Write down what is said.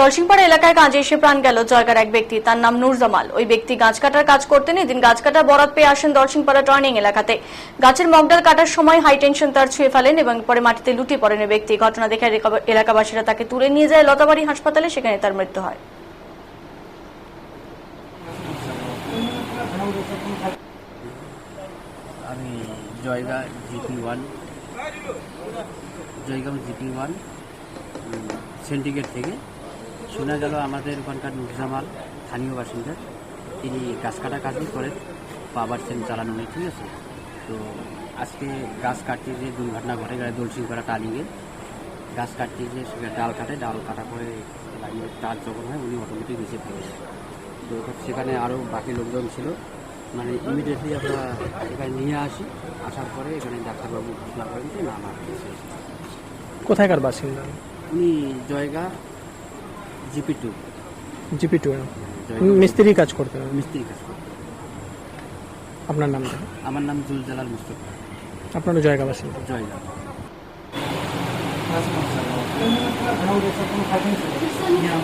দর্শিংপাড়া এলাকায় কাজে এসে প্রাণ গেল জয়গার এক ব্যক্তি। তার নাম নূর জামাল। ওই ব্যক্তি গাছ কাটার কাজ করতেন এদিন গাছ কাটার বরাত পেয়ে আসেন দর্শিংপাড়া টার্নিং এলাকাতে। গাছের মগডাল কাটার সময় হাই টেনশন তার ছুঁয়ে ফেলেন এবং পরে মাটিতে লুটিয়ে পড়েন ওই ব্যক্তি। ঘটনা দেখে এলাকাবাসীরা তাকে তুলে নিয়ে যায় লতাবাড়ি হাসপাতালে, সেখানে তার মৃত্যু হয়। আমি Jaigaon GP one. Jaigaon GP one থেকে। শোনা গেল আমাদের ওখানকার নুরজামাল স্থানীয় বাসিন্দা। তিনি গাছ কাটা কাজই করেন পাবার সেন চালানো নেই ঠিক আছে? তো আজকে গাছ কাটতে যে দুর্ঘটনা ঘটে গেলে দলসিংপাড়া টালিংয়ে গাছ কাটতে যে সেখানে ডাল কাটে ডাল কাটা করে লাইনের তার যখন হয় উনি অটোমেটিক নিচে পড়ে যায় তো সেখানে আরও বাকি লোকজন ছিল। মানে ইমিডিয়েটলি আমরা এখানে নিয়ে আসি আসার পরে এখানে ডাক্তারবাবু ঘোষণা করেন যে না হয়েছে। কোথায়কার বাসিন্দা? উনি Jaigaon GP two. GP two মিস্ত্রি কাজ করতে হবে। মিস্ত্রি কাজ করতে আপনার নামটা আমার নাম জুলজালাল মুস্তফা। আপনারও জায়গা বাসিন্দা জয়গা